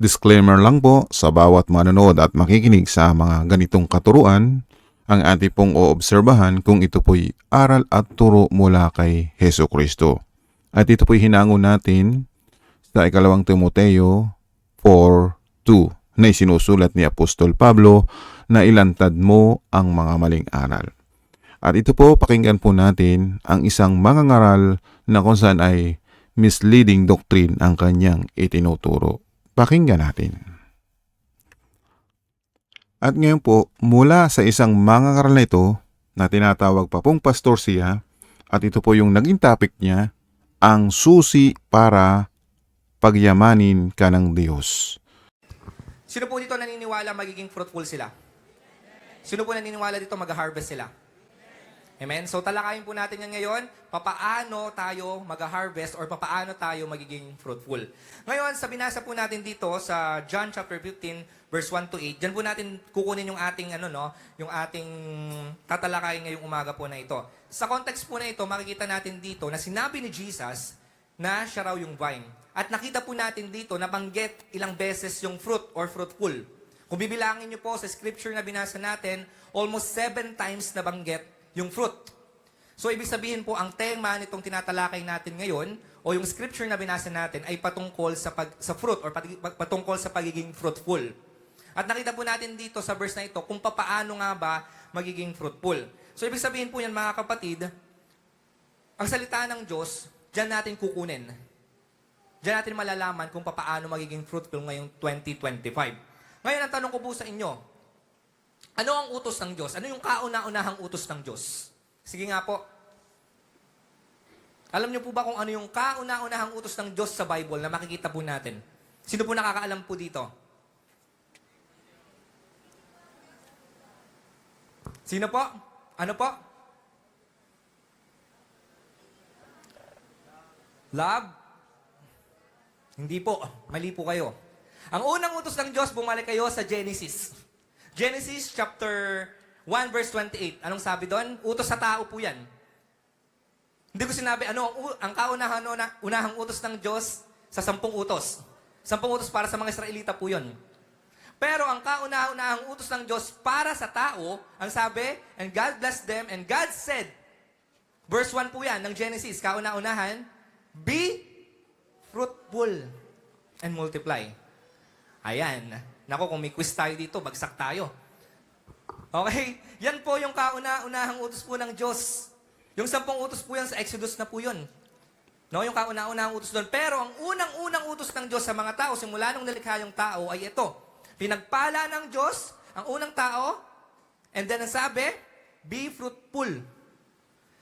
Disclaimer lang po sa bawat manonood at makikinig sa mga ganitong katuruan, ang ating pong oobserbahan kung ito po'y aral at turo mula kay Heso Kristo. At ito po'y hinango natin sa ikalawang Timoteo 4.2 na isinusulat ni Apostol Pablo na ilantad mo ang mga maling aral. At ito po, pakinggan po natin ang isang mangangaral na kung saan ay misleading doctrine ang kanyang itinuturo. Pakinggan natin. At ngayon po, mula sa isang mangangaral na ito na tinatawag pa pong pastor siya, at ito po yung naging topic niya, ang susi para pagyamanin ka ng Diyos. Sino po dito naniniwala magiging fruitful sila? Sino po naniniwala dito mag-harvest sila? Amen? So talakayin po natin yan ngayon, papaano tayo mag-harvest or papaano tayo magiging fruitful. Ngayon, sa binasa po natin dito sa John chapter 15 verse 1 to 8, diyan po natin kukunin yung ating ano no, yung ating tatalakayin ngayong umaga po na ito. Sa context po na ito, makikita natin dito na sinabi ni Jesus na siya raw yung vine. At nakita po natin dito na banggit ilang beses yung fruit or fruitful. Kung bibilangin niyo po sa scripture na binasa natin, almost seven times na banggit yung fruit. So, ibig sabihin po, ang tema nitong tinatalakay natin ngayon, o yung scripture na binasa natin, ay patungkol sa, pag, sa fruit, or patungkol sa pagiging fruitful. At nakita po natin dito sa verse na ito, kung papaano nga ba magiging fruitful. So, ibig sabihin po yan, mga kapatid, ang salita ng Diyos, dyan natin kukunin. Diyan natin malalaman kung papaano magiging fruitful ngayong 2025. Ngayon, ang tanong ko po sa inyo, ano ang utos ng Diyos? Ano yung kauna-unahang utos ng Diyos? Sige nga po. Alam niyo po ba kung ano yung kauna-unahang utos ng Diyos sa Bible na makikita po natin? Sino po nakakaalam po dito? Sino po? Ano po? Love? Hindi po. Mali po kayo. Ang unang utos ng Diyos, bumalik kayo sa Genesis. Genesis chapter 1 verse 28. Anong sabi doon? Utos sa tao po yan. Hindi ko sinabi, ano ang, ang kaunahan una, unahang utos ng Diyos sa sampung utos. Sampung utos para sa mga Israelita po yun. Pero ang kauna-unahang utos ng Diyos para sa tao, ang sabi, and God blessed them, and God said, verse 1 po yan ng Genesis, kauna-unahan, be fruitful and multiply. Ayan. Nako, kung may quiz tayo dito, bagsak tayo. Okay? Yan po yung kauna-unahang utos po ng Diyos. Yung sampung utos po yan sa Exodus na po yun. No, yung kauna-unahang utos doon. Pero ang unang-unang utos ng Diyos sa mga tao, simula nung nalikha yung tao, ay ito. Pinagpala ng Diyos ang unang tao, and then ang sabi, be fruitful.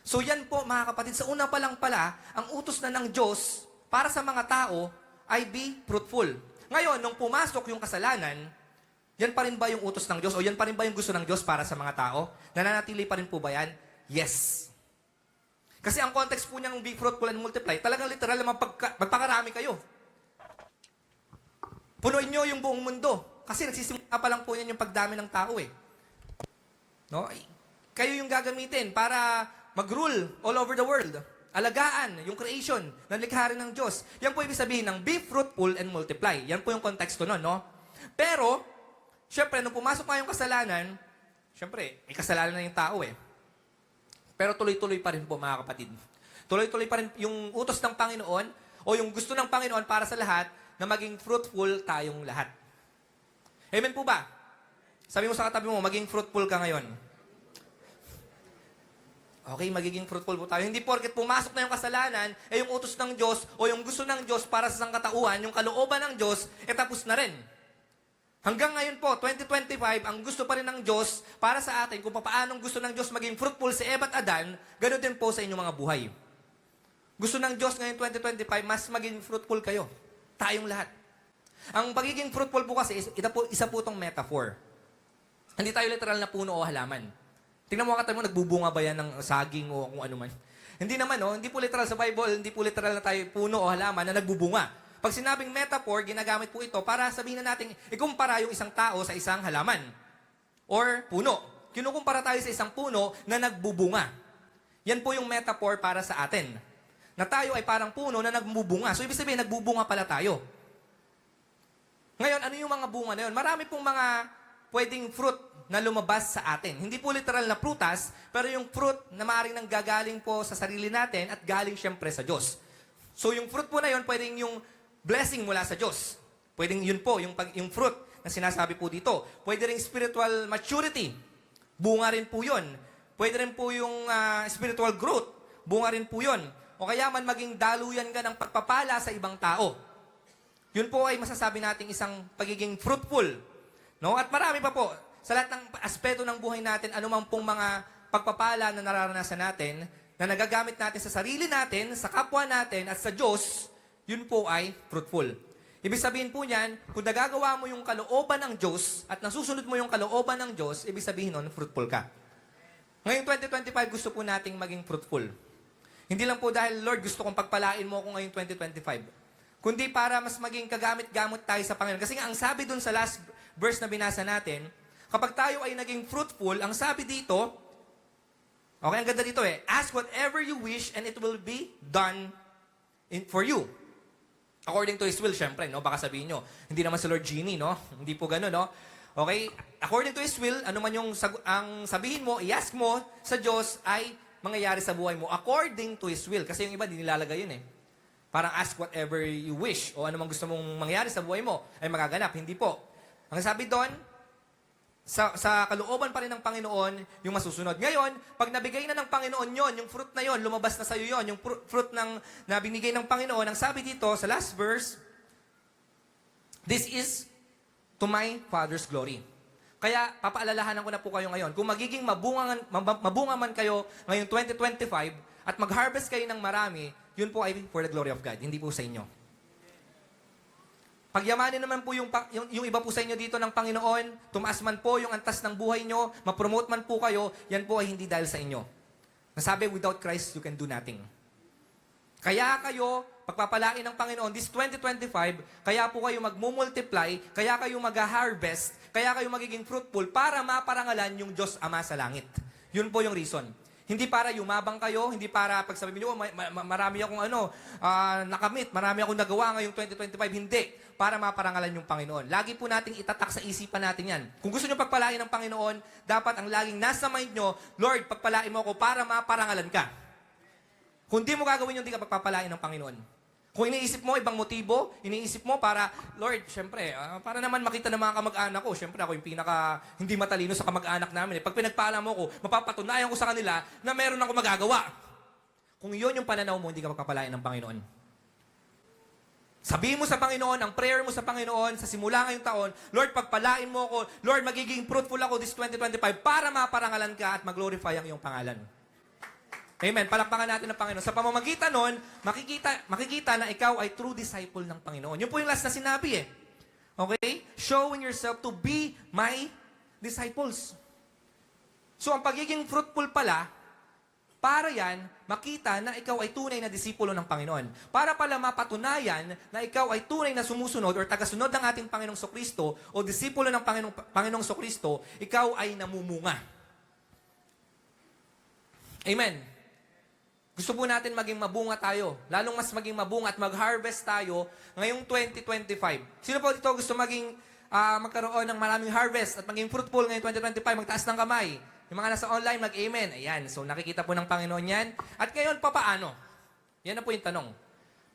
So yan po mga kapatid, sa una pa lang pala, ang utos na ng Diyos para sa mga tao ay be fruitful. Ngayon, nung pumasok yung kasalanan, yan pa rin ba yung utos ng Diyos o yan pa rin ba yung gusto ng Diyos para sa mga tao? Nananatili pa rin po ba yan? Yes. Kasi ang context po niyang be fruitful and multiply, talagang literal na magpagka, magpakarami kayo. Punuin niyo yung buong mundo. Kasi nagsisimula pa lang po yan yung pagdami ng tao eh. No? Ay, Kayo yung gagamitin para mag-rule all over the world. Alagaan yung creation ng likha rin ng Diyos. Yan po ibig sabihin ng be fruitful and multiply. Yan po yung konteksto nun, no? Pero, syempre, nung pumasok nga yung kasalanan, syempre, may kasalanan na yung tao eh. Pero tuloy-tuloy pa rin po, mga kapatid. Tuloy-tuloy pa rin yung utos ng Panginoon o yung gusto ng Panginoon para sa lahat na maging fruitful tayong lahat. Amen po ba? Sabi mo sa katabi mo, maging fruitful ka ngayon. Okay, magiging fruitful po tayo. Hindi porket pumasok na yung kasalanan, eh yung utos ng Diyos o yung gusto ng Diyos para sa sangkatauhan, yung kalooban ng Diyos, eh tapos na rin. Hanggang ngayon po, 2025, ang gusto pa rin ng Diyos para sa atin kung paanong gusto ng Diyos maging fruitful si Eva at Adan, ganoon din po sa inyong mga buhay. Gusto ng Diyos ngayon 2025, mas maging fruitful kayo. Tayong lahat. Ang pagiging fruitful po kasi, is- ito po, isa po itong metaphor. Hindi tayo literal na puno o halaman. Tingnan mo katabi mo, nagbubunga ba yan ng saging o kung ano man. Hindi naman, no? Hindi po literal sa Bible, hindi po literal na tayo puno o halaman na nagbubunga. Pag sinabing metaphor, ginagamit po ito para sabihin na natin, ikumpara yung isang tao sa isang halaman. Or puno. Kinukumpara tayo sa isang puno na nagbubunga. Yan po yung metaphor para sa atin. Na tayo ay parang puno na nagbubunga. So, ibig sabihin, nagbubunga pala tayo. Ngayon, ano yung mga bunga na yun? Marami pong mga pwedeng fruit na lumabas sa atin. Hindi po literal na prutas, pero yung fruit na maaaring nang gagaling po sa sarili natin at galing siyempre sa Diyos. So yung fruit po na yun, pwedeng yung blessing mula sa Diyos. Pwedeng yun po, yung, pag, yung fruit na sinasabi po dito. Pwede rin spiritual maturity. Bunga rin po yun. Pwede rin po yung ah, spiritual growth. Bunga rin po yun. O kaya man maging daluyan ka ng pagpapala sa ibang tao. Yun po ay masasabi nating isang pagiging fruitful. No? At marami pa po. Sa lahat ng aspeto ng buhay natin, anumang pong mga pagpapala na nararanasan natin, na nagagamit natin sa sarili natin, sa kapwa natin, at sa Diyos, yun po ay fruitful. Ibig sabihin po niyan, kung nagagawa mo yung kalooban ng Diyos at nasusunod mo yung kalooban ng Diyos, ibig sabihin nun, fruitful ka. Ngayong 2025, gusto po nating maging fruitful. Hindi lang po dahil, Lord, gusto kong pagpalain mo ako ngayong 2025. Kundi para mas maging kagamit-gamot tayo sa Panginoon. Kasi nga, ang sabi dun sa last verse na binasa natin, kapag tayo ay naging fruitful, ang sabi dito, okay, ang ganda dito eh, ask whatever you wish and it will be done in, for you. According to His will, syempre, no? Baka sabihin nyo, hindi naman si Lord Genie, no? Hindi po gano'n, no? Okay? According to His will, ano man yung sag- ang sabihin mo, i-ask mo sa Diyos ay mangyayari sa buhay mo according to His will. Kasi yung iba, di nilalagay yun eh. Parang ask whatever you wish o ano man gusto mong mangyari sa buhay mo ay magaganap. Hindi po. Ang sabi doon, sa, sa kalooban pa rin ng Panginoon yung masusunod. Ngayon, pag nabigay na ng Panginoon yon, yung fruit na yon, lumabas na sa iyo yon, yung fru- fruit ng na binigay ng Panginoon, ang sabi dito sa last verse, This is to my Father's glory. Kaya papaalalahanan ko na po kayo ngayon, kung magiging mabunga, mabunga man kayo ngayong 2025 at mag-harvest kayo ng marami, yun po ay for the glory of God, hindi po sa inyo. Pagyamanin naman po yung, yung, yung iba po sa inyo dito ng Panginoon, tumaas man po yung antas ng buhay nyo, mapromote man po kayo, yan po ay hindi dahil sa inyo. Nasabi, without Christ, you can do nothing. Kaya kayo, pagpapalain ng Panginoon, this 2025, kaya po kayo magmumultiply, kaya kayo mag-harvest, kaya kayo magiging fruitful para maparangalan yung Diyos Ama sa langit. Yun po yung reason. Hindi para yumabang kayo, hindi para pag sabihin nyo, "Oh, ma- ma- marami akong ano, ah, nakamit, marami akong nagawa ngayong 2025. Hindi. Para maparangalan yung Panginoon. Lagi po nating itatak sa isipan natin yan. Kung gusto nyo pagpalain ng Panginoon, dapat ang laging nasa mind nyo, Lord, pagpalain mo ako para maparangalan ka. Kung di mo gagawin yun, di ka pagpapalain ng Panginoon. Kung iniisip mo ibang motibo, iniisip mo para, Lord, syempre, ah, para naman makita ng mga kamag-anak ko, syempre ako yung pinaka hindi matalino sa kamag-anak namin. Eh. Pag pinagpaalam mo ko, mapapatunayan ko sa kanila na meron ako magagawa. Kung yun yung pananaw mo, hindi ka pagpapalain ng Panginoon. Sabihin mo sa Panginoon, ang prayer mo sa Panginoon, sa simula ngayong taon, Lord, pagpalain mo ako, Lord, magiging fruitful ako this 2025 para maparangalan ka at mag-glorify ang iyong pangalan. Amen. Palakpakan natin ng Panginoon. Sa pamamagitan nun, makikita, makikita na ikaw ay true disciple ng Panginoon. Yun po yung last na sinabi eh. Okay? Showing yourself to be my disciples. So, ang pagiging fruitful pala, para yan, makita na ikaw ay tunay na disipulo ng Panginoon. Para pala mapatunayan na ikaw ay tunay na sumusunod or tagasunod ng ating Panginoong Sokristo o disipulo ng Panginoong, Panginoong Sokristo, ikaw ay namumunga. Amen. Gusto po natin maging mabunga tayo. Lalong mas maging mabunga at mag-harvest tayo ngayong 2025. Sino po dito gusto maging ah, magkaroon ng maraming harvest at maging fruitful ngayong 2025? Magtaas ng kamay. Yung mga nasa online, mag-amen. Ayan. So nakikita po ng Panginoon yan. At ngayon, papaano? Yan na po yung tanong.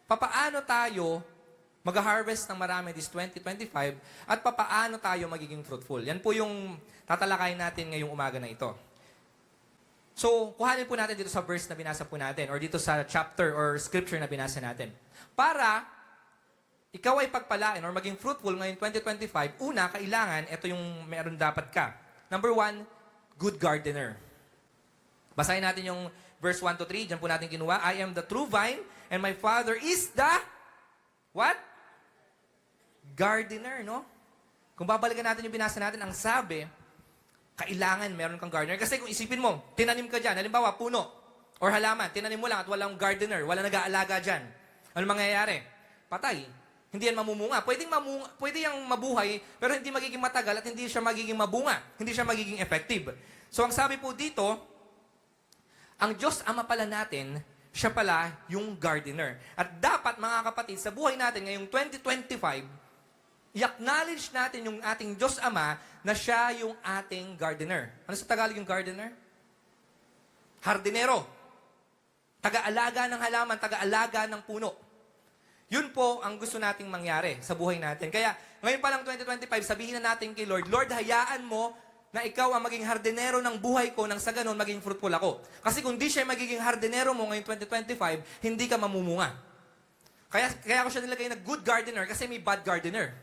Papaano tayo mag-harvest ng marami this 2025 at papaano tayo magiging fruitful? Yan po yung tatalakayin natin ngayong umaga na ito. So, kuhanin po natin dito sa verse na binasa po natin or dito sa chapter or scripture na binasa natin. Para ikaw ay pagpalain or maging fruitful ngayong 2025, una, kailangan, ito yung meron dapat ka. Number one, good gardener. Basahin natin yung verse 1 to 3. Diyan po natin kinuha. I am the true vine and my father is the what? Gardener, no? Kung babalikan natin yung binasa natin, ang sabi, kailangan meron kang gardener. Kasi kung isipin mo, tinanim ka dyan, halimbawa, puno or halaman, tinanim mo lang at walang gardener, wala nag-aalaga dyan. Ano mangyayari? Patay. Hindi yan mamumunga. Pwedeng mamunga, pwede yang mabuhay, pero hindi magiging matagal at hindi siya magiging mabunga. Hindi siya magiging effective. So ang sabi po dito, ang Diyos Ama pala natin, siya pala yung gardener. At dapat mga kapatid, sa buhay natin ngayong 2025, i-acknowledge natin yung ating Diyos Ama na siya yung ating gardener. Ano sa Tagalog yung gardener? Hardinero. Taga-alaga ng halaman, taga-alaga ng puno. Yun po ang gusto nating mangyari sa buhay natin. Kaya ngayon pa lang 2025, sabihin na natin kay Lord, Lord, hayaan mo na ikaw ang maging hardinero ng buhay ko nang sa ganun maging fruitful ako. Kasi kung di siya magiging hardinero mo ngayong 2025, hindi ka mamumunga. Kaya, kaya ako siya nilagay na good gardener kasi may bad gardener.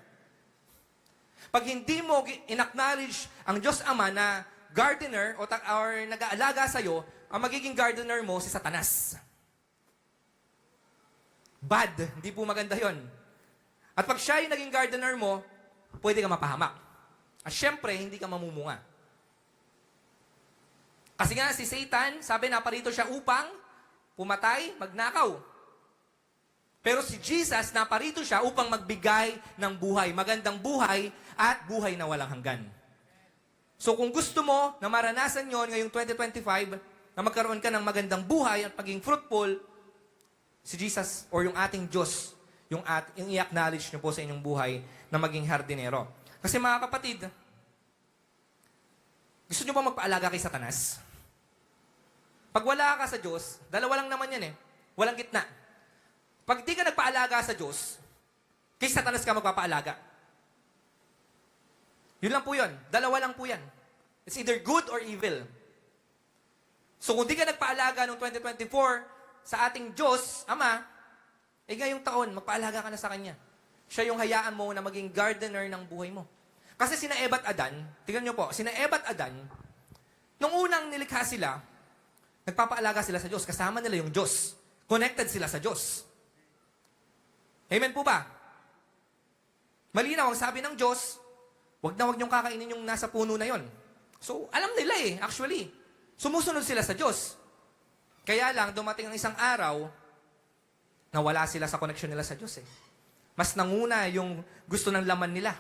Pag hindi mo in-acknowledge ang Diyos Ama na gardener o, or nag-aalaga sa'yo, ang magiging gardener mo si Satanas. Bad. Hindi po maganda yon. At pag siya yung naging gardener mo, pwede ka mapahamak. At syempre, hindi ka mamumunga. Kasi nga si Satan, sabi na parito siya upang pumatay, magnakaw. Pero si Jesus, naparito siya upang magbigay ng buhay, magandang buhay at buhay na walang hanggan. So kung gusto mo na maranasan yon ngayong 2025, na magkaroon ka ng magandang buhay at maging fruitful, si Jesus or yung ating Diyos, yung, at, yung i-acknowledge nyo po sa inyong buhay na maging hardinero. Kasi mga kapatid, gusto nyo ba magpaalaga kay Satanas? Pag wala ka sa Diyos, dalawa lang naman yan eh. Walang gitna. Pag di ka nagpaalaga sa Diyos, kay Satanas ka magpapaalaga. Yun lang po yun. Dalawa lang po yan. It's either good or evil. So kung di ka nagpaalaga noong 2024 sa ating Diyos, Ama, eh ngayong taon, magpaalaga ka na sa Kanya. Siya yung hayaan mo na maging gardener ng buhay mo. Kasi sina Eva at Adan, tingnan nyo po, sina Eva at Adan, nung unang nilikha sila, nagpapaalaga sila sa Diyos. Kasama nila yung Diyos. Connected sila sa Diyos. Amen po ba? Malinaw ang sabi ng Diyos, wag na wag niyong kakainin yung nasa puno na yon. So, alam nila eh, actually. Sumusunod sila sa Diyos. Kaya lang, dumating ang isang araw na wala sila sa connection nila sa Diyos eh. Mas nanguna yung gusto ng laman nila.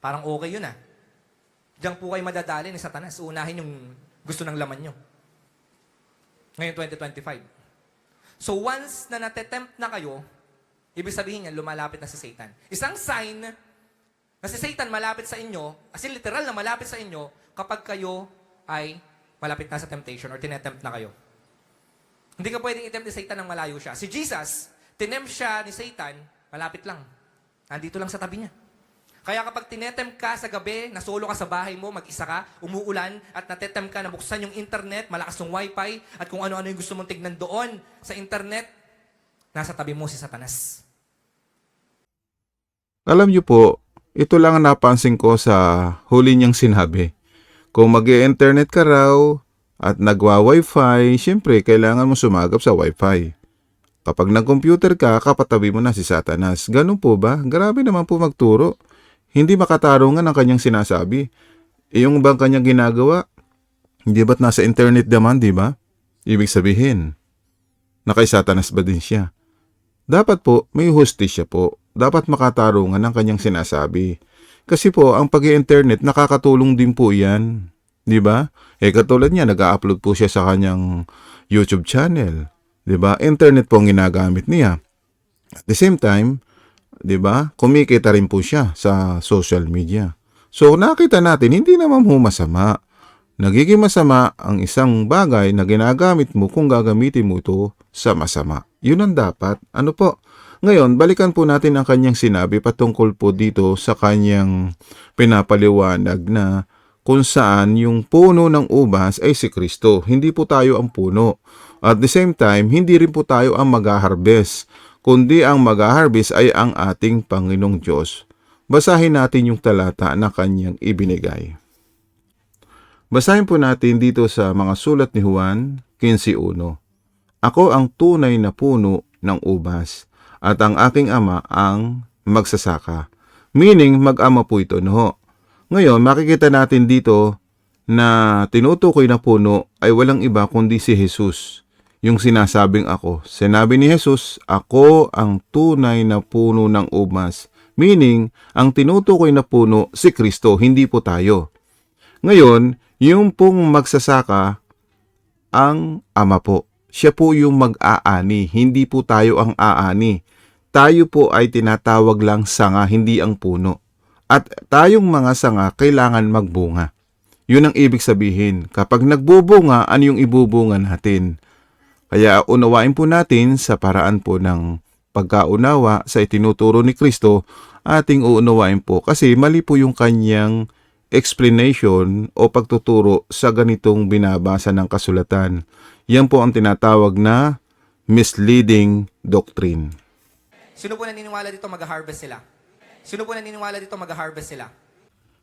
Parang okay yun ah. Diyan po kayo madadali ni Satanas. Unahin yung gusto ng laman nyo. Ngayon 2025. So once na natetempt na kayo, ibig sabihin niya, lumalapit na si Satan. Isang sign na si Satan malapit sa inyo, as in literal na malapit sa inyo, kapag kayo ay malapit na sa temptation or tinetempt na kayo. Hindi ka pwedeng itempt ni Satan ng malayo siya. Si Jesus, tinempt siya ni Satan, malapit lang. Nandito lang sa tabi niya. Kaya kapag tinetempt ka sa gabi, nasolo ka sa bahay mo, mag-isa ka, umuulan, at natetempt ka na buksan yung internet, malakas yung wifi, at kung ano-ano yung gusto mong tignan doon sa internet, nasa tabi mo si Satanas. Alam niyo po, ito lang ang napansin ko sa huli niyang sinabi. Kung mag internet ka raw at nagwa-wifi, syempre kailangan mo sumagap sa wifi. Kapag nag-computer ka, kapatabi mo na si Satanas. Ganun po ba? Grabe naman po magturo. Hindi makatarungan ang kanyang sinasabi. E yung bang kanyang ginagawa? Hindi ba't nasa internet naman, di ba? Ibig sabihin, na kay Satanas ba din siya? Dapat po, may hustisya po. Dapat makatarungan ang kanyang sinasabi. Kasi po, ang pag internet nakakatulong din po yan. Ba? Eh katulad niya, nag-upload po siya sa kanyang YouTube channel. Ba? Internet po ang ginagamit niya. At the same time, di ba? Kumikita rin po siya sa social media. So nakita natin, hindi naman po masama. Nagiging masama ang isang bagay na ginagamit mo kung gagamitin mo ito sa masama. Yun ang dapat. Ano po? Ngayon, balikan po natin ang kanyang sinabi patungkol po dito sa kanyang pinapaliwanag na kung saan yung puno ng ubas ay si Kristo. Hindi po tayo ang puno. At the same time, hindi rin po tayo ang mag-harvest, kundi ang mag-harvest ay ang ating Panginoong Diyos. Basahin natin yung talata na kanyang ibinigay. Basahin po natin dito sa mga sulat ni Juan 15.1. Ako ang tunay na puno ng ubas at ang aking ama ang magsasaka. Meaning, mag-ama po ito, no? Ngayon, makikita natin dito na tinutukoy na puno ay walang iba kundi si Jesus. Yung sinasabing ako. Sinabi ni Jesus, ako ang tunay na puno ng ubas. Meaning, ang tinutukoy na puno si Kristo, hindi po tayo. Ngayon, yung pong magsasaka, ang ama po. Siya po yung mag-aani, hindi po tayo ang aani. tayo po ay tinatawag lang sanga, hindi ang puno. At tayong mga sanga kailangan magbunga. Yun ang ibig sabihin. Kapag nagbubunga, ano yung ibubunga natin? Kaya unawain po natin sa paraan po ng pagkaunawa sa itinuturo ni Kristo, ating uunawain po kasi mali po yung kanyang explanation o pagtuturo sa ganitong binabasa ng kasulatan. Yan po ang tinatawag na misleading doctrine. Sino po naniniwala dito mag-harvest sila? Sino po naniniwala dito mag-harvest sila?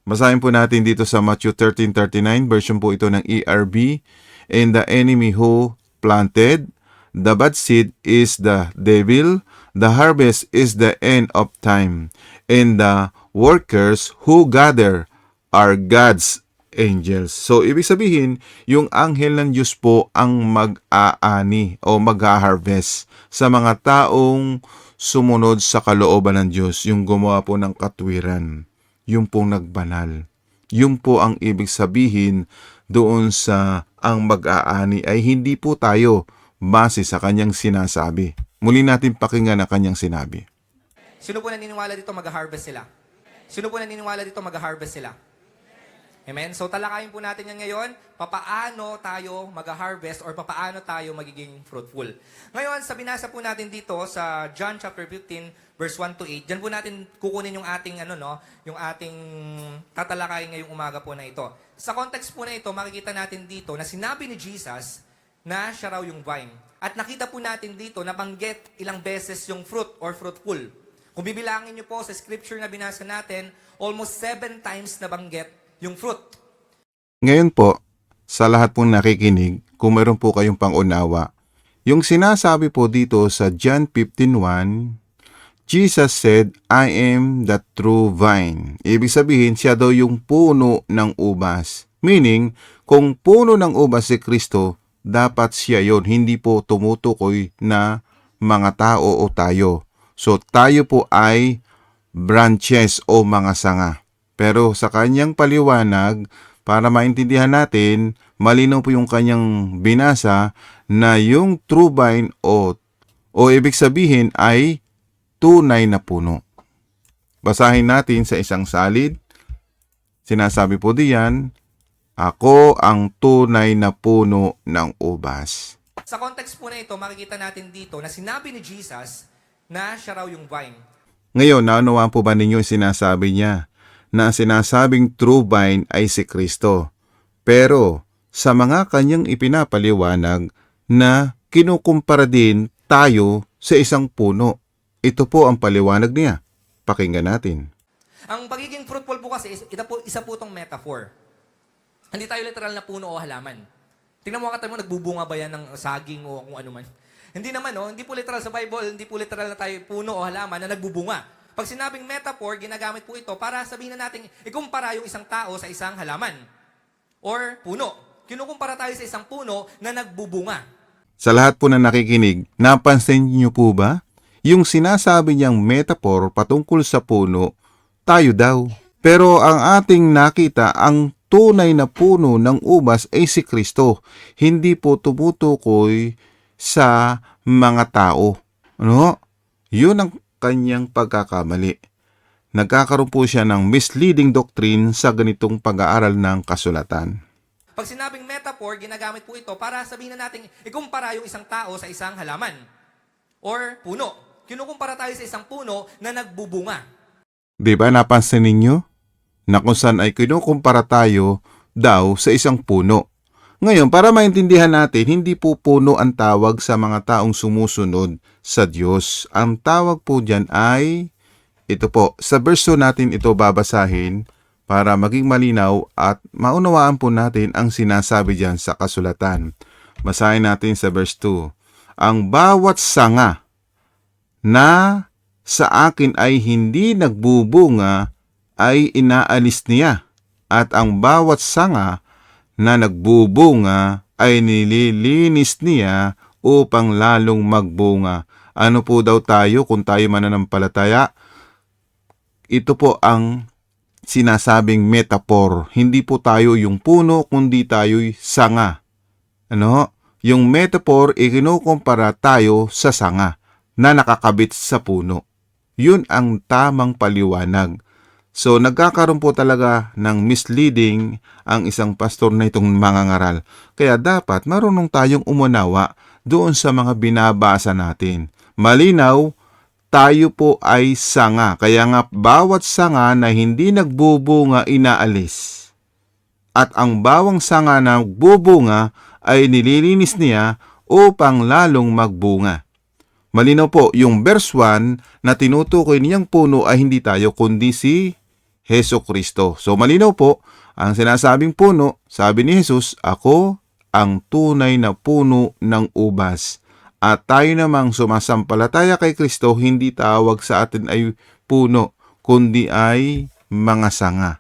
Basahin po natin dito sa Matthew 13:39, version po ito ng ERB. And the enemy who planted the bad seed is the devil, the harvest is the end of time, and the workers who gather are God's angels. So, ibig sabihin, yung anghel ng Diyos po ang mag-aani o mag-harvest sa mga taong sumunod sa kalooban ng Diyos, yung gumawa po ng katwiran yung pong nagbanal. Yung po ang ibig sabihin doon sa ang mag-aani ay hindi po tayo base sa kanyang sinasabi. Muli natin pakinggan ang kanyang sinabi. Sino po naniniwala dito mag-harvest sila? Sino po naniniwala dito mag-harvest sila? Amen? So talakayin po natin yan ngayon, papaano tayo mag-harvest or papaano tayo magiging fruitful. Ngayon, sa binasa po natin dito sa John chapter 15 verse 1 to 8, dyan po natin kukunin yung ating ano no, yung ating tatalakayin ngayong umaga po na ito. Sa context po na ito, makikita natin dito na sinabi ni Jesus na siya raw yung vine. At nakita po natin dito na banggit ilang beses yung fruit or fruitful. Kung bibilangin niyo po sa scripture na binasa natin, almost seven times na banggit yung fruit. Ngayon po, sa lahat pong nakikinig, kung meron po kayong pangunawa, yung sinasabi po dito sa John 15.1, Jesus said, I am the true vine. Ibig sabihin, siya daw yung puno ng ubas. Meaning, kung puno ng ubas si Kristo, dapat siya yon hindi po tumutukoy na mga tao o tayo. So, tayo po ay branches o mga sanga. Pero sa kanyang paliwanag, para maintindihan natin, malinaw po yung kanyang binasa na yung true vine o, o ibig sabihin ay tunay na puno. Basahin natin sa isang salid. Sinasabi po diyan, Ako ang tunay na puno ng ubas. Sa context po na ito, makikita natin dito na sinabi ni Jesus na siya raw yung vine. Ngayon, naunawaan po ba ninyo yung sinasabi niya na sinasabing true vine ay si Kristo? Pero sa mga kanyang ipinapaliwanag na kinukumpara din tayo sa isang puno. Ito po ang paliwanag niya. Pakinggan natin. Ang pagiging fruitful po kasi, ito po, isa po itong metaphor. Hindi tayo literal na puno o halaman. Tingnan mo kata mo, nagbubunga ba yan ng saging o kung ano man. Hindi naman, no? Hindi po literal sa Bible, hindi po literal na tayo puno o halaman na nagbubunga. Pag sinabing metaphor, ginagamit po ito para sabihin na natin, ikumpara yung isang tao sa isang halaman. Or puno. Kinukumpara tayo sa isang puno na nagbubunga. Sa lahat po na nakikinig, napansin niyo po ba? Yung sinasabi niyang metaphor patungkol sa puno, tayo daw. Pero ang ating nakita, ang tunay na puno ng ubas ay si Kristo. Hindi po tumutukoy sa mga tao. Ano? Yun ang kanyang pagkakamali. Nagkakaroon po siya ng misleading doctrine sa ganitong pag-aaral ng kasulatan. Pag sinabing metaphor, ginagamit po ito para sabihin na natin, ikumpara yung isang tao sa isang halaman. Or puno. Kinukumpara tayo sa isang puno na nagbubunga. Di ba napansin ninyo? Na kung saan ay kinukumpara tayo daw sa isang puno. Ngayon, para maintindihan natin, hindi po puno ang tawag sa mga taong sumusunod sa Diyos. Ang tawag po dyan ay, ito po, sa verso natin ito babasahin para maging malinaw at maunawaan po natin ang sinasabi dyan sa kasulatan. Basahin natin sa verse 2. Ang bawat sanga na sa akin ay hindi nagbubunga ay inaalis niya at ang bawat sanga na nagbubunga ay nililinis niya upang lalong magbunga. Ano po daw tayo kung tayo mananampalataya? Ito po ang sinasabing metaphor. Hindi po tayo yung puno kundi tayo'y sanga. Ano? Yung metaphor, ikinukumpara tayo sa sanga. na nakakabit sa puno. Yun ang tamang paliwanag. So nagkakaroon po talaga ng misleading ang isang pastor na itong mangangaral. Kaya dapat marunong tayong umunawa doon sa mga binabasa natin. Malinaw, tayo po ay sanga. Kaya nga bawat sanga na hindi nagbubunga inaalis. At ang bawang sanga na nagbubunga ay nililinis niya upang lalong magbunga. Malinaw po, yung verse 1 na tinutukoy niyang puno ay hindi tayo kundi si Heso Kristo. So malinaw po, ang sinasabing puno, sabi ni Jesus, ako ang tunay na puno ng ubas. At tayo namang sumasampalataya kay Kristo, hindi tawag sa atin ay puno, kundi ay mga sanga.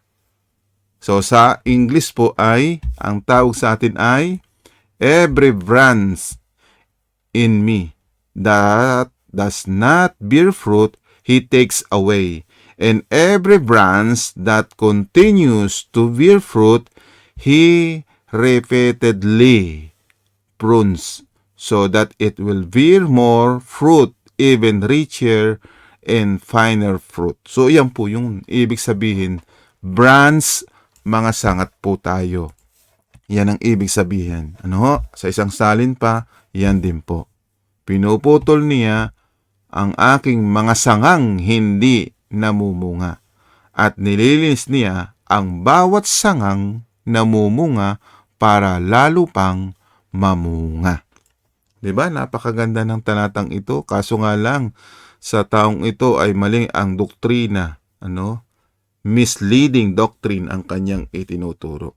So sa English po ay, ang tawag sa atin ay, every branch in me that does not bear fruit, he takes away. And every branch that continues to bear fruit, he repeatedly prunes, so that it will bear more fruit, even richer and finer fruit. So, yan po yung ibig sabihin. Branch, mga sangat po tayo. Yan ang ibig sabihin. Ano? Sa isang salin pa, yan din po. Pinuputol niya ang aking mga sangang hindi namumunga. At nililinis niya ang bawat sangang namumunga para lalo pang mamunga. 'Di ba? Napakaganda ng talatang ito. Kaso nga lang sa taong ito ay mali ang doktrina, ano? Misleading doctrine ang kanyang itinuturo.